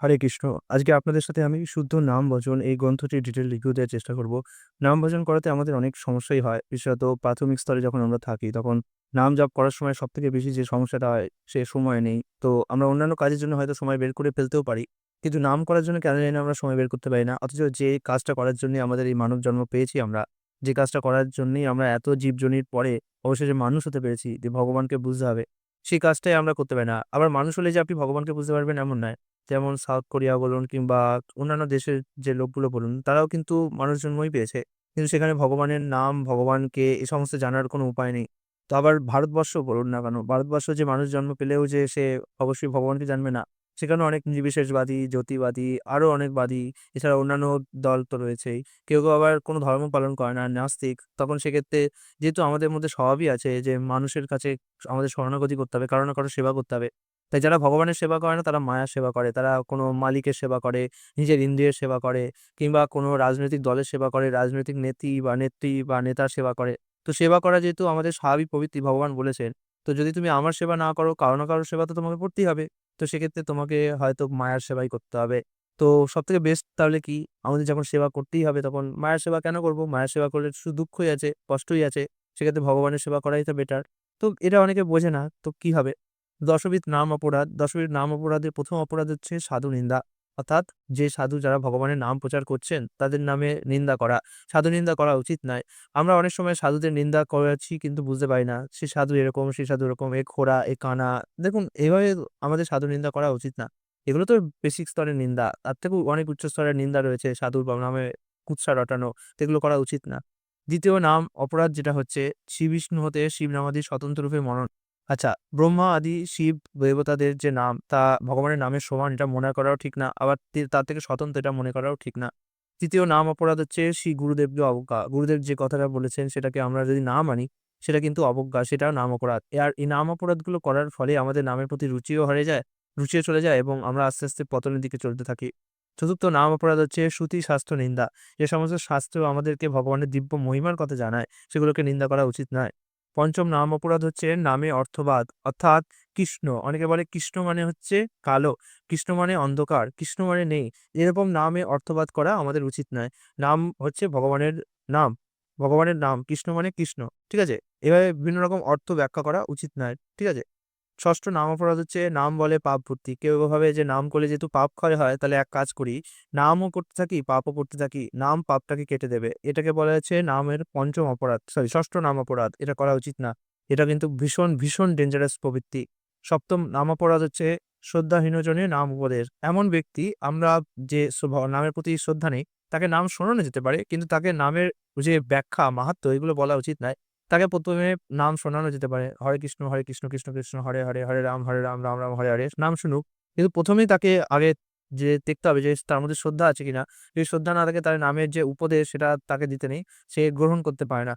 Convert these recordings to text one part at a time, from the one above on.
হরে কৃষ্ণ। আজকে আপনাদের সাথে আমি শুদ্ধ নাম ভজন এই গ্রন্থটির ডিটেল রিভিউ দেওয়ার চেষ্টা করব। নাম ভজন করাতে আমাদের অনেক সমস্যাই হয়। বিশেষত প্রাথমিক স্তরে যখন আমরা থাকি তখন নাম জপ করার সময় সব থেকে বেশি যে সমস্যাটা হয় সে সময় নেই। তো আমরা অন্যান্য কাজের জন্য হয়তো সময় বের করে ফেলতেও পারি। কিন্তু নাম করার জন্য কেন জানি আমরা সময় বের করতে পারি না। অথচ যে কাজটা করার জন্যই আমাদের এই মানব জন্ম পেয়েছি আমরা, যে কাজটা করার জন্যই আমরা এত জীবজনির পরে অবশেষে মানুষ হতে পেরেছি যে ভগবানকে বুঝতে হবে, সেই কাজটাই আমরা করতে পারি না। আবার মানুষ হলে যে আপনি ভগবানকে বুঝতে পারবেন এমন নয়। যেমন সাউথ কোরিয়া বলুন কিংবা অন্যান্য দেশের যে লোকগুলো বলুন, তারাও কিন্তু মানুষ জন্মই পেয়েছে। কিন্তু সেখানে ভগবানের নাম, ভগবানকে এ সমস্ত জানার কোনো উপায় নেই। তো আবার ভারতবর্ষ বলুন না কেন, ভারতবর্ষ যে মানুষ জন্ম পেলেও যে সে অবশ্যই ভগবানকে জানবে না, সেখানেও অনেক নির্বিশেষবাদী, জ্যোতিবাদী, আরও অনেক বাদী, এছাড়া অন্যান্য দল তো রয়েছেই। কেউ, কেউ আবার কোনো ধর্ম পালন করে না, নাস্তিক। তখন সেক্ষেত্রে যেহেতু আমাদের মধ্যে স্বভাবই আছে যে মানুষের কাছে আমাদের শরণাগতি করতে হবে, কারও না কারও সেবা করতে হবে। তাই যারা ভগবানের সেবা করে না তারা মায়ার সেবা করে। তারা কোনো মালিকের সেবা করে, নিজের ইন্দ্রিয়ের সেবা করে কিংবা কোনো রাজনৈতিক দলের সেবা করে, রাজনৈতিক নেত্রী বা নেত্রী বা নেতার সেবা করে। তো সেবা করা যেহেতু আমাদের স্বাভাবিক প্রবৃত্তি ভগবান বলেছেন, তো যদি তুমি আমার সেবা না করো, কারও না কারও সেবা তো তোমাকে করতেই হবে। তো সেক্ষেত্রে তোমাকে হয়তো মায়ার সেবাই করতে হবে। তো সব থেকে বেস্ট তাহলে কি? আমাদের যখন সেবা করতেই হবে তখন মায়ের সেবা কেন করব? মায়ের সেবা করলে শুধু দুঃখই আছে, কষ্টই আছে। সেক্ষেত্রে ভগবানের সেবা করাই তো বেটার। তো এটা অনেকে বোঝে না। তো কি হবে? দশবিধ নাম অপরাধ। দশবিধ নাম অপরাধের প্রথম অপরাধ হচ্ছে সাধু নিন্দা। অর্থাৎ যে সাধু যারা ভগবানের নাম প্রচার করছেন তাদের নামে নিন্দা করা। সাধু নিন্দা করা উচিত নয়। আমরা অনেক সময় সাধুদের নিন্দা করেছি কিন্তু বুঝতে পারি না। সে সাধু এরকম, সে সাধু এরকম, এ খোঁড়া, এ কানা। দেখুন এভাবে আমাদের সাধু নিন্দা করা উচিত না। এগুলো তো বেসিক স্তরের নিন্দা। তার থেকেও অনেক উচ্চ স্তরের নিন্দা রয়েছে সাধুর নামে কুৎসা রটানো। এগুলো করা উচিত না। দ্বিতীয় নাম অপরাধ যেটা হচ্ছে শ্রী বিষ্ণু হতে শিব নামাদি স্বতন্ত্র রূপে মনন। আচ্ছা, ব্রহ্মা আদি শিব দেবতাদের যে নাম তা ভগবানের নামের সমান এটা মনে করাও ঠিক না। আবার তার থেকে স্বতন্ত্র এটা মনে করাও ঠিক না। তৃতীয় নাম অপরাধ হচ্ছে শ্রী গুরুদেবকে অবজ্ঞা। গুরুদেব যে কথাটা বলেছেন সেটাকে আমরা যদি না মানি, সেটা কিন্তু অবজ্ঞা, সেটাও নাম অপরাধ। আর এই নাম অপরাধগুলো করার ফলে আমাদের নামের প্রতি রুচিও হারিয়ে যায় রুচিও চলে যায় এবং আমরা আস্তে, আস্তে পতনের দিকে চলতে থাকি। চতুর্থ নাম অপরাধ হচ্ছে শ্রুতি স্বাস্থ্য নিন্দা। যে সমস্ত শাস্ত্র আমাদেরকে ভগবানের দিব্য মহিমার কথা জানায়, সেগুলোকে নিন্দা করা উচিত নয়। পঞ্চম নাম অপরাধ হচ্ছে নামে অর্থবাদ অর্থাৎ কৃষ্ণ। অনেকে বলে কৃষ্ণ মানে হচ্ছে কালো, কৃষ্ণ মানে অন্ধকার, কৃষ্ণ মানে নেই। এরকম নামে অর্থবাদ করা আমাদের উচিত নয়। নাম হচ্ছে ভগবানের নাম। ভগবানের নাম, কৃষ্ণ মানে কৃষ্ণ। ঠিক আছে? এভাবে বিভিন্ন রকম অর্থ ব্যাখ্যা করা উচিত নয়। ঠিক আছে? ষষ্ঠ নাম অপরাধ হচ্ছে নাম বলে পাপ ভর্তি। কেউ ভাবে যে নাম করলে যেহেতু পাপ ক্ষয় হয় তাহলে এক কাজ করি, নামও করতে থাকি, পাপও করতে থাকি। নাম পাপটাকে কেটে দেবে। এটাকে বলা হচ্ছে নামের পঞ্চম অপরাধ। সরি ষষ্ঠ নাম অপরাধ। এটা করা উচিত না। এটা কিন্তু ভীষণ, ভীষণ ডেঞ্জারাস প্রবৃত্তি। সপ্তম নাম অপরাধ হচ্ছে শ্রদ্ধাহীনজনে নাম উপদেশ। এমন ব্যক্তি আমরা যে নামের প্রতি শ্রদ্ধা নেই, তাকে নাম শোনানো যেতে পারে কিন্তু তাকে নামের যে ব্যাখ্যা, মাহাত্ম্য এগুলো বলা উচিত নয়। তাকে প্রথমে নাম শোনানো যেতে পারে। হরে কৃষ্ণ, হরে কৃষ্ণ, কৃষ্ণ কৃষ্ণ, হরে হরে, হরে রাম, হরে রাম, রাম রাম, হরে হরে। নাম শুনুক। কিন্তু প্রথমেই তাকে আগে যে দেখতে হবে যে তার মধ্যে শ্রদ্ধা আছে কিনা। যদি শ্রদ্ধা না থাকে তার নামের যে উপদেশ সেটা তাকে দিতে নেই। সে গ্রহণ করতে পারে না।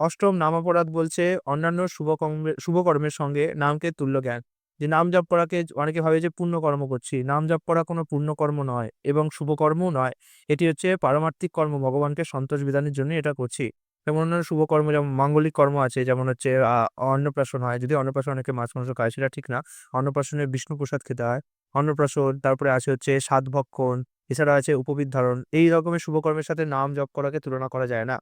অষ্টম নাম অপরাধ বলছে অন্যান্য শুভকর্মের শুভকর্মের সঙ্গে নামকে তুল্য জ্ঞান। যে নাম জপ করাকে অনেকে ভাবে যে পুণ্যকর্ম করছি। নাম জপ করা কোনো পুণ্যকর্ম নয় এবং শুভকর্মও নয়। এটি হচ্ছে পারমার্থিক কর্ম। ভগবানকে সন্তোষ বিধানের জন্য এটা করছি। যেমন অন্যান্য শুভকর্ম যেমন মাঙ্গলিক কর্ম আছে যেমন হচ্ছে অন্নপ্রাশন হয়। যদি অন্নপ্রাশন অনেকে মাছ-মাংস খায় সেটা ঠিক না। অন্নপ্রাশনে বিষ্ণু প্রসাদ খেতে হয়। অন্নপ্রাশন, তারপরে আছে হচ্ছে সাত ভক্ষণ এছাড়া আছে উপবিদ ধারণ। এই রকমের শুভকর্মের সাথে নাম জপ করাকে তুলনা করা যায় না।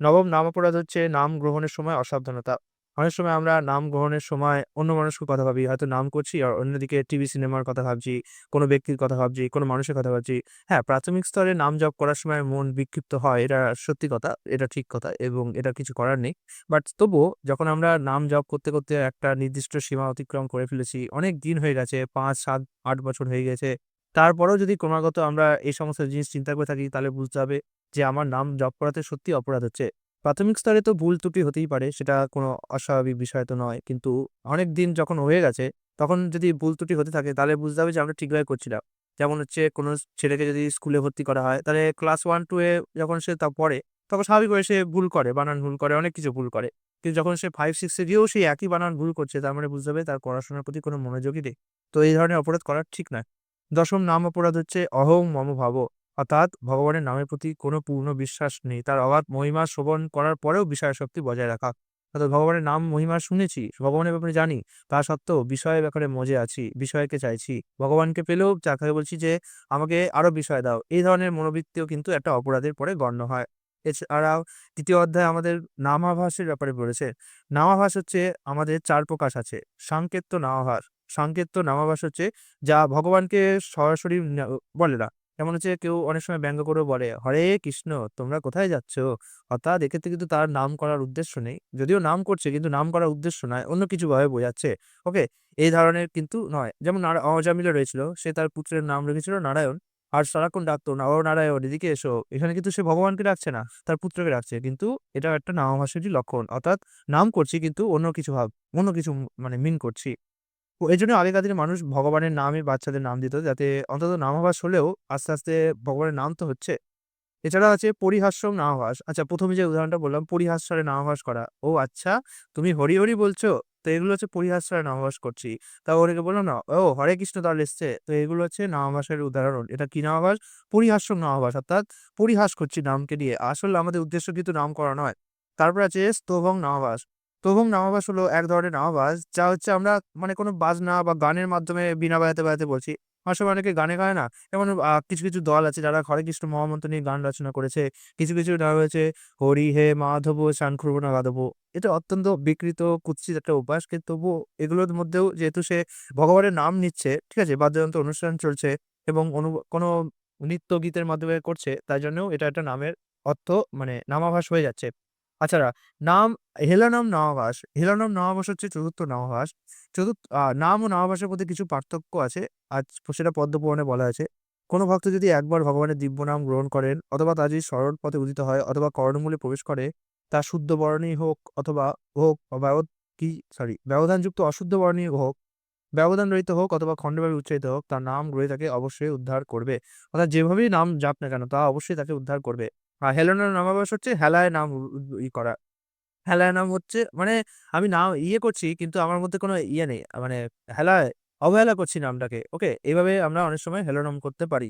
নবম নাম অপরাধ হচ্ছে নাম গ্রহণের সময় অসাবধানতা। অনেক সময় আমরা নাম গ্রহণের সময় অন্য মানুষকে কথা ভাবি। হয়তো নাম করছি আর অন্যদিকে টিভি সিনেমার কথা ভাবছি, কোনো ব্যক্তির কথা ভাবছি, কোনো মানুষের কথা ভাবছি। হ্যাঁ, প্রাথমিক স্তরে নাম জপ করার সময় মন বিক্ষিপ্ত হয়। এটা সত্যি কথা, এটা ঠিক কথা এবং এটা কিছু করার নেই। বাট তবুও যখন আমরা নাম জপ করতে, করতে একটা নির্দিষ্ট সীমা অতিক্রম করে ফেলেছি, অনেক দিন হয়ে গেছে ৫, ৭, ৮ বছর হয়ে গেছে। তারপরেও যদি ক্রমাগত আমরা এই সমস্ত জিনিস চিন্তা করে থাকি তাহলে বুঝতে হবে যে আমার নাম জপ করাতে সত্যি অপরাধ হচ্ছে। প্রাথমিক স্তরে তো ভুল ত্রুটি হতেই পারে, সেটা কোনো অস্বাভাবিক বিষয় তো নয়। কিন্তু অনেক দিন যখন হয়ে গেছে, তখন যদি ভুল ত্রুটি হতে থাকে তাহলে বুঝতে হবে যে আমরা ঠিকভাবে করছিলাম যেমন হচ্ছে কোনো ছেলেকে যদি স্কুলে ভর্তি করা হয়, তাহলে ক্লাস 1-2 এ যখন সে তা পড়ে, তখন স্বাভাবিকভাবে সে ভুল করে, বানান ভুল করে, অনেক কিছু ভুল করে। কিন্তু যখন সে 5-6 এ গিয়েও সেই একই বানান ভুল করছে, তার মানে বুঝতে হবে তার পড়াশোনার প্রতি কোনো মনোযোগই নেই। তো এই ধরনের অপরাধ করা ঠিক নয়। দশম নাম অপরাধ হচ্ছে অহং মম ভাব। অর্থাৎ ভগবানের নামের প্রতি কোনো পূর্ণ বিশ্বাস নেই। তার অবাধ মহিমা শ্রবণ করার পরেও বিষয় শক্তি বজায় রাখা। অর্থাৎ ভগবানের নাম মহিমা শুনেছি, ভগবানের ব্যাপারে জানি। তা সত্ত্বেও বিষয়ের ব্যাপারে মজে আছি, বিষয়কে চাইছি। ভগবানকে পেলেও তাকে বলছি যে, "আমাকে আরও বিষয় দাও।" এই ধরনের মনোবৃত্তিও কিন্তু একটা অপরাধের পরে গণ্য হয়। এছাড়াও ৩য় অধ্যায়ে আমাদের নামাভাসের ব্যাপারে বলেছে। নামাভাস হচ্ছে আমাদের চার প্রকাশ আছে। সাংকেত্য নামাভাস। সাংকেত্য নামাভাস হচ্ছে যা ভগবানকে সরাসরি বলে না। যেমন হচ্ছে কেউ অনেক সময় ব্যঙ্গ করেও বলে, "হরে কৃষ্ণ তোমরা কোথায় যাচ্ছ?" অর্থাৎ এক্ষেত্রে কিন্তু তার নাম করার উদ্দেশ্য নেই। যদিও নাম করছে কিন্তু নাম করার উদ্দেশ্য নয়, অন্য কিছু ভাবে বোঝাচ্ছে। ওকে? এই ধরনের কিন্তু নয়। যেমন অজামিলা রয়েছিল, সে তার পুত্রের নাম রেখেছিল নারায়ণ। আর সারাক্ষণ ডাকতো, "না ও নারায়ণ এদিকে এসো।" এখানে কিন্তু সে ভগবানকে ডাকছে না, তার পুত্রকে ডাকছে। কিন্তু এটা একটা নামাভাসেরই লক্ষণ। অর্থাৎ নাম করছি কিন্তু অন্য কিছু ভাব অন্য কিছু মানে মিন করছি। তো জন্য আগেকার দিনে মানুষ ভগবানের নামে বাচ্চাদের নাম দিত যাতে অন্তত নামাভাস হলেও আস্তে, আস্তে ভগবানের নাম তো হচ্ছে। এছাড়া আছে পরিহাস্যম নামাভাস। আচ্ছা প্রথমে যে উদাহরণটা বললাম পরিহাস্যরে নামাভাস করা। ও আচ্ছা তুমি হরি, হরি বলছো? তো এগুলো হচ্ছে পরিহাস্যরে নামাভাস করছি। তা ওনাকে বলল না, ও হরে কৃষ্ণ তাহলে এসছে। তো এগুলো হচ্ছে নামাভাসের উদাহরণ। এটা কি নামাভাস? পরিহাস্যম নামাভাস অর্থাৎ পরিহাস করছি নামকে নিয়ে। আসলে আমাদের উদ্দেশ্য কিন্তু নাম করা নয়। তারপর আছে স্তবং নামাভাস। স্তবং নামাভাস হলো এক ধরনের নামাভাস যা হচ্ছে আমরা মানে কোনো বাজনা বা গানের মাধ্যমে বিনা বাজাতে, বাজাতে বলছি। অনেক সময় অনেকে গানে গায় না? যেমন কিছু, কিছু দল আছে যারা হরে কৃষ্ণ মহামন্ত্র নিয়ে গান রচনা করেছে। কিছু, কিছু গান রয়েছে হরি হে মাধব শঙ্খরবণ গাধব। এটা অত্যন্ত বিকৃত কুৎসিত একটা অভ্যাস। কিন্তু তবুও এগুলোর মধ্যেও যেহেতু সে ভগবানের নাম নিচ্ছে, ঠিক আছে? বাদ্যযন্ত্র অনুষ্ঠান চলছে এবং অনু কোনো নৃত্য গীতের মাধ্যমে করছে, তাই জন্যও এটা একটা নামের অর্থ মানে নামাভাস হয়ে যাচ্ছে। তাছাড়া নাম হেলানাম নামাভাস। হেলানাম নামাভাস হচ্ছে চতুর্থ নামাভাস। চতুর্থ নাম ও নামাভাসের মধ্যে কিছু পার্থক্য আছে। আজ সেটা পদ্মপুরাণে বলা আছে। কোন ভক্ত যদি একবার ভগবানের দিব্য নাম গ্রহণ করেন অথবা তার যদি সরল পথে উদিত হয় অথবা কর্ণমূলে প্রবেশ করে, তা শুদ্ধ বর্ণই হোক অথবা হোক কি সরি ব্যবধানযুক্ত অশুদ্ধ বর্ণই হোক, ব্যবধান রহিত হোক অথবা খণ্ডভাবে উচ্চারিত হোক, তার নাম গ্রহী তাকে অবশ্যই উদ্ধার করবে। অর্থাৎ যেভাবেই নাম যাক না কেন তা অবশ্যই তাকে উদ্ধার করবে। আর হেলানো নামাবাস হচ্ছে হেলায় নাম ই করা। হেলায় নাম হচ্ছে মানে আমি নাম ইয়ে করছি কিন্তু আমার মধ্যে কোনো ইয়ে নেই। মানে হেলায়, অবহেলা করছি নামটাকে। ওকে? এভাবে আমরা অনেক সময় হেলোনাম করতে পারি।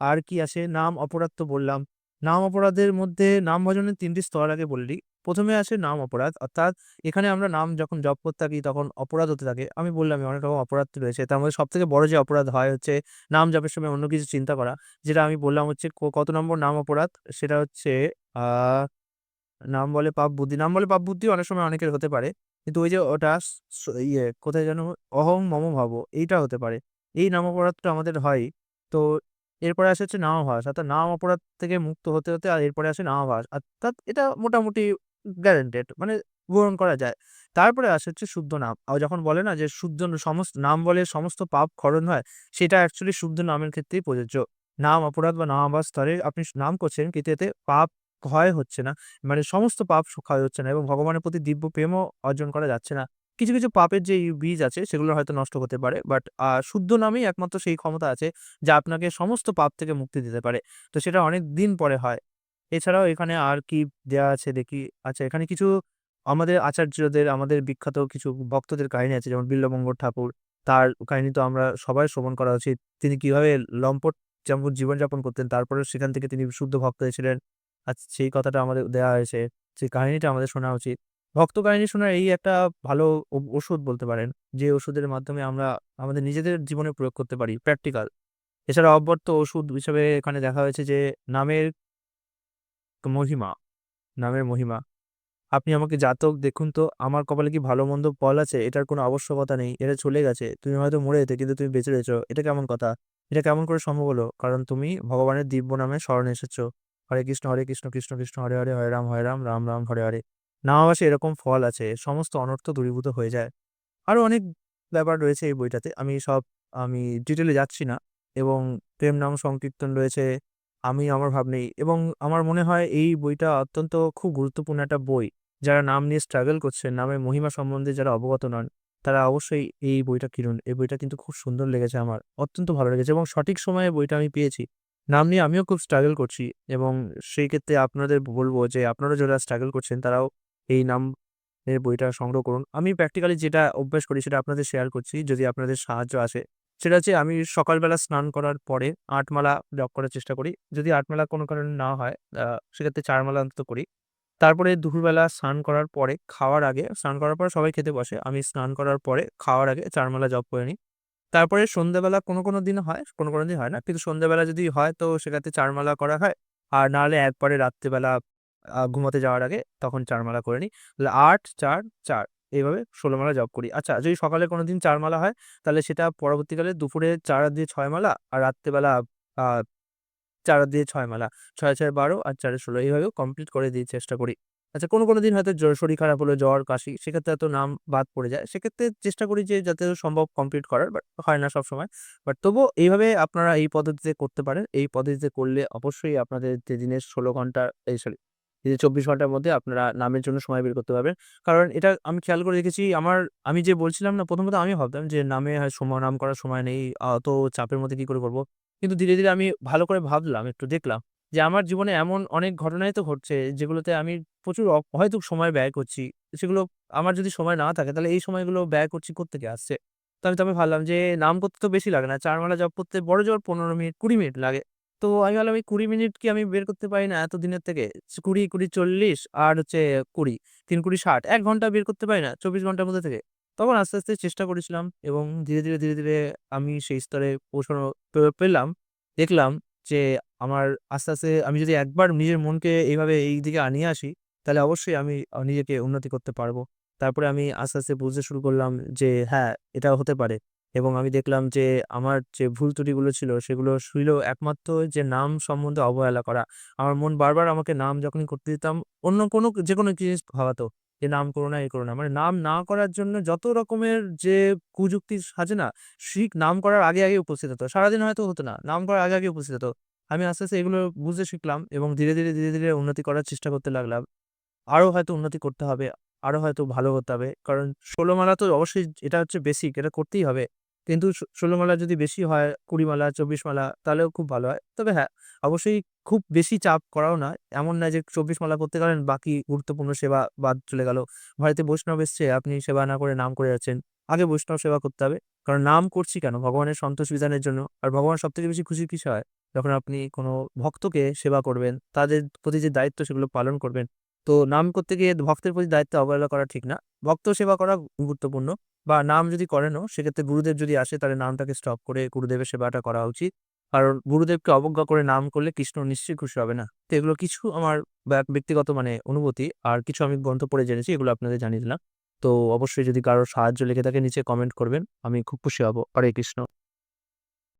আর কি আছে নাম অপরাধ তো বললাম। নাম অপরাধের মধ্যে নাম ভজনের তিনটি স্তর আগে বললি প্রথমে ১ম এ আসে নাম অপরাধ। অর্থাৎ এখানে আমরা নাম যখন জপ করতে থাকি তখন অপরাধ হতে থাকে। আমি বললাম অনেক রকম অপরাধ রয়েছে। তার মধ্যে সবথেকে বড় যে অপরাধ হয় হচ্ছে নাম জপের সময় অন্য কিছু চিন্তা করা। যেটা আমি বললাম হচ্ছে কত নম্বর নাম অপরাধ? সেটা হচ্ছে নাম বলে পাপ বুদ্ধি। নাম বলে পাপ বুদ্ধি অনেক সময় অনেকের হতে পারে। কিন্তু ওই যে ওটা ইয়ে কোথায় যেন, অহং মম ভাব, এইটা হতে পারে। এই নাম অপরাধটা আমাদের হয়। তো এরপরে আসে হচ্ছে নামাভাস। অর্থাৎ নাম অপরাধ থেকে মুক্ত হতে, হতে আর এরপরে আসে নামাভাস। অর্থাৎ এটা মোটামুটি গ্যারেন্টেড মানে গ্রহণ করা যায়। তারপরে আসে হচ্ছে শুদ্ধ নাম। আর যখন বলে না যে শুদ্ধ সমস্ত নাম বলে সমস্ত পাপ খরণ হয়, সেটা অ্যাকচুয়ালি শুদ্ধ নামের ক্ষেত্রেই প্রযোজ্য। নাম অপরাধ বা নামাভাস স্তরে আপনি নাম করছেন কিন্তু এতে পাপ ক্ষয় হচ্ছে না। মানে সমস্ত পাপ ক্ষয় হচ্ছে না এবং ভগবানের প্রতি দিব্য প্রেমও অর্জন করা যাচ্ছে না। কিছু, কিছু পাপের যে বীজ আছে সেগুলো হয়তো নষ্ট হতে পারে। বাট শুদ্ধ নামেই একমাত্র সেই ক্ষমতা আছে যা আপনাকে সমস্ত পাপ থেকে মুক্তি দিতে পারে। তো সেটা অনেক দিন পরে হয়। এছাড়াও এখানে আর কি দেয়া আছে দেখি। আচ্ছা এখানে কিছু আমাদের আচার্যদের আমাদের বিখ্যাত কিছু ভক্তদের কাহিনী আছে যেমন বিল্বমঙ্গল ঠাকুর। তার কাহিনী তো আমরা সবাই শ্রবণ করা উচিত। তিনি কীভাবে লম্পট যেমন জীবনযাপন করতেন তারপরেও সেখান থেকে তিনি শুদ্ধ ভক্ত হয়েছিলেন। আচ সেই কথাটা আমাদের দেয়া হয়েছে। সেই কাহিনীটা আমাদের শোনা উচিত। ভক্ত কাহিনী শোনার এই একটা ভালো ওষুধ বলতে পারেন। যে ওষুধের মাধ্যমে আমরা আমাদের নিজেদের জীবনে প্রয়োগ করতে পারি প্র্যাকটিক্যাল। এছাড়া অব্যর্থ ওষুধ হিসেবে এখানে দেখা হয়েছে যে নামের মহিমা, নামের মহিমা। আপনি আমাকে জাতক দেখুন তো আমার কপালে কি ভালো-মন্দ ফল আছে? এটার কোনো আবশ্যকতা নেই। এটা চলে গেছে। তুমি হয়তো মরে যেতে কিন্তু তুমি বেঁচে রয়েছো। এটা কেমন কথা? এটা কেমন করে সম্ভব হলো? কারণ তুমি ভগবানের দিব্য নামে শরণে এসেছ। হরে কৃষ্ণ, হরে কৃষ্ণ, কৃষ্ণ, কৃষ্ণ হরে, হরে, হরে রাম, হরে রাম, রাম, রাম হরে, হরে। নামাভাসে এরকম ফল আছে। সমস্ত অনর্থ দূরীভূত হয়ে যায়। আরও অনেক ব্যাপার রয়েছে এই বইটাতে। আমি সব আমি ডিটেলে যাচ্ছি না এবং প্রেম নাম সংকীর্তন রয়েছে। আমি আমার ভাব নেই এবং আমার মনে হয় এই বইটা অত্যন্ত খুব গুরুত্বপূর্ণ একটা বই। যারা নাম নিয়ে স্ট্রাগল করছেন, নামের মহিমা সম্বন্ধে যারা অবগত নন, তারা অবশ্যই এই বইটা কিনুন। এই বইটা কিন্তু খুব সুন্দর লেগেছে আমার। অত্যন্ত ভালো লেগেছে এবং সঠিক সময়ে বইটা আমি পেয়েছি। নাম নিয়ে আমিও খুব স্ট্রাগল করছি এবং সেই ক্ষেত্রে আপনাদের বলব যে আপনারা যারা স্ট্রাগল করছেন তারাও এই নাম এর বইটা সংগ্রহ করুন। আমি প্র্যাকটিক্যালি যেটা অভ্যাস করি সেটা আপনাদের শেয়ার করছি যদি আপনাদের সাহায্য আসে। সেটা হচ্ছে আমি সকালবেলা স্নান করার পরে ৮ মালা জপ করার চেষ্টা করি। যদি ৮ মালা কোনো কারণে না হয় সেক্ষেত্রে ৪ মালা অন্তত করি। তারপরে দুপুরবেলা স্নান করার পরে খাওয়ার আগে স্নান করার পরে সবাই খেতে বসে। আমি স্নান করার পরে খাওয়ার আগে ৪ মালা জপ করে নিই। তারপরে সন্ধ্যাবেলা কোনো, কোনো দিন হয়, কোনো, কোনো দিন হয় না। কিন্তু সন্ধ্যাবেলা যদি হয় তো সেক্ষেত্রে ৪ মালা করা হয়। আর না হলে একবারে রাত্রিবেলা ঘুমাতে যাওয়ার আগে তখন ৪ মালা করে নিই। তাহলে ৮, ৪, ৪ এইভাবে ১৬ মালা জপ করি। আচ্ছা যদি সকালে কোনোদিন ৪ মালা হয় তাহলে সেটা পরবর্তীকালে দুপুরে ৪ আর দিয়ে ছয় মালা আর রাত্রিবেলা চার ৪ দিয়ে ছয় মালা। ছয় ছয় ১২ আর ৪ এ ১৬ এইভাবেও কমপ্লিট করে দিয়ে চেষ্টা করি। আচ্ছা কোনো, কোনো দিন হয়তো জ শরীর খারাপ হলো, জ্বর, কাশি সেক্ষেত্রে হয়তো নাম বাদ পড়ে যায়। সেক্ষেত্রে চেষ্টা করি যে যাতে সম্ভব কমপ্লিট করার বাট হয় না সবসময়। বাট তবুও এইভাবে আপনারা এই পদ্ধতিতে করতে পারেন। এই পদ্ধতিতে করলে অবশ্যই আপনাদের যে দিনের ১৬ ঘণ্টা এই সরি যে ২৪ ঘণ্টার মধ্যে আপনারা নামের জন্য সময় বের করতে পারবেন। কারণ এটা আমি খেয়াল করে দেখেছি আমার আমি যে বলছিলাম না প্রথমত আমি ভাবতাম যে নামে হয় সময় নাম করার সময় নেই, অত চাপের মধ্যে কি করে করব। কিন্তু ধীরে, ধীরে আমি ভালো করে ভাবলাম, একটু দেখলাম যে আমার জীবনে এমন অনেক ঘটনাই তো ঘটছে যেগুলোতে আমি প্রচুর হয়তো সময় ব্যয় করছি। সেগুলো আমার যদি সময় না থাকে তাহলে এই সময়গুলো ব্যয় করছি কোত্থেকে আসছে? তো আমি তবে ভাবলাম যে নাম করতে তো বেশি লাগে না। ৪ মালা জপ করতে বড়জোর ১৫ মিনিট ২০ মিনিট লাগে। তো আমি ভাবলাম এই ২০ মিনিট কি আমি বের করতে পারি না এতদিনের থেকে? ২০, ২০, ৪০ আর হচ্ছে ২০, ৩ ২০ ৬০ ১ ঘণ্টা বের করতে পারি না ২৪ ঘণ্টার মধ্যে থেকে? তখন আস্তে, আস্তে চেষ্টা করেছিলাম এবং ধীরে, ধীরে, ধীরে, ধীরে আমি সেই স্তরে পৌঁছানো পেলাম। দেখলাম যে আমার আস্তে, আস্তে আমি যদি একবার নিজের মনকে এইভাবে এই দিকে আনিয়ে আসি তাহলে অবশ্যই আমি নিজেকে উন্নতি করতে পারব। তারপরে আমি আস্তে, আস্তে বুঝতে শুরু করলাম যে হ্যাঁ, এটা হতে পারে এবং আমি দেখলাম যে আমার যে ভুল ত্রুটিগুলো ছিল সেগুলো ছিল একমাত্র যে নাম সম্বন্ধে অবহেলা করা। আমার মন বারবার আমাকে নাম যখনই করতে দিতাম অন্য কোনো যে কোনো জিনিস ভাবাতো যে নাম করো না, এই করো না। মানে নাম না করার জন্য যত রকমের যে কুযুক্তি সাজে না, শিখ নাম করার আগে, আগে উপস্থিত হতো। সারাদিন হয়তো হতো না। নাম করার আগে, আগে উপস্থিত হতো। আমি আস্তে, আস্তে এগুলো বুঝতে শিখলাম এবং ধীরে, ধীরে, ধীরে, ধীরে উন্নতি করার চেষ্টা করতে লাগলাম। আরও হয়তো উন্নতি করতে হবে। আরও হয়তো ভালো হতে হবে। কারণ ১৬ মালা তো অবশ্যই এটা হচ্ছে বেসিক এটা করতেই হবে। কিন্তু ষোলো মালা যদি বেশি হয় ২০ মালা, ২৪ মালা তাহলেও খুব ভালো হয়। তবে হ্যাঁ, অবশ্যই খুব বেশি চাপ করাও না। এমন না যে ২৪ মালা করতে গেলেন বাকি গুরুত্বপূর্ণ সেবা বাদ চলে গেল। ভারতে বৈষ্ণব এসছে আপনি সেবা না করে নাম করে যাচ্ছেন। আগে বৈষ্ণব সেবা করতে হবে। কারণ নাম করছি কেন? ভগবানের সন্তোষ বিধানের জন্য। আর ভগবান সবথেকে বেশি খুশি কিসে হয়? যখন আপনি কোনো ভক্তকে সেবা করবেন, তাদের প্রতি যে দায়িত্ব সেগুলো পালন করবেন। তো নাম করতে গিয়ে ভক্তের প্রতি দায়িত্ব অবহেলা করা ঠিক না। ভক্ত সেবা করা গুরুত্বপূর্ণ বা নাম যদি করেনও, সেক্ষেত্রে গুরুদেব যদি আসে, তাহলে নামটাকে স্টপ করে গুরুদেবের সেবাটা করা উচিত। কারণ গুরুদেবকে অবজ্ঞা করে নাম করলে কৃষ্ণ নিশ্চয়ই খুশি হবে না। তো এগুলো কিছু আমার ব্যা ব্যক্তিগত মানে অনুভূতি, আর কিছু আমি গ্রন্থ পড়ে জেনেছি, এগুলো আপনাদের জানিয়ে দিলাম। তো অবশ্যই যদি কারোর সাহায্য লেগে থাকে, নিচে কমেন্ট করবেন। আমি খুব খুশি হব। হরে কৃষ্ণ।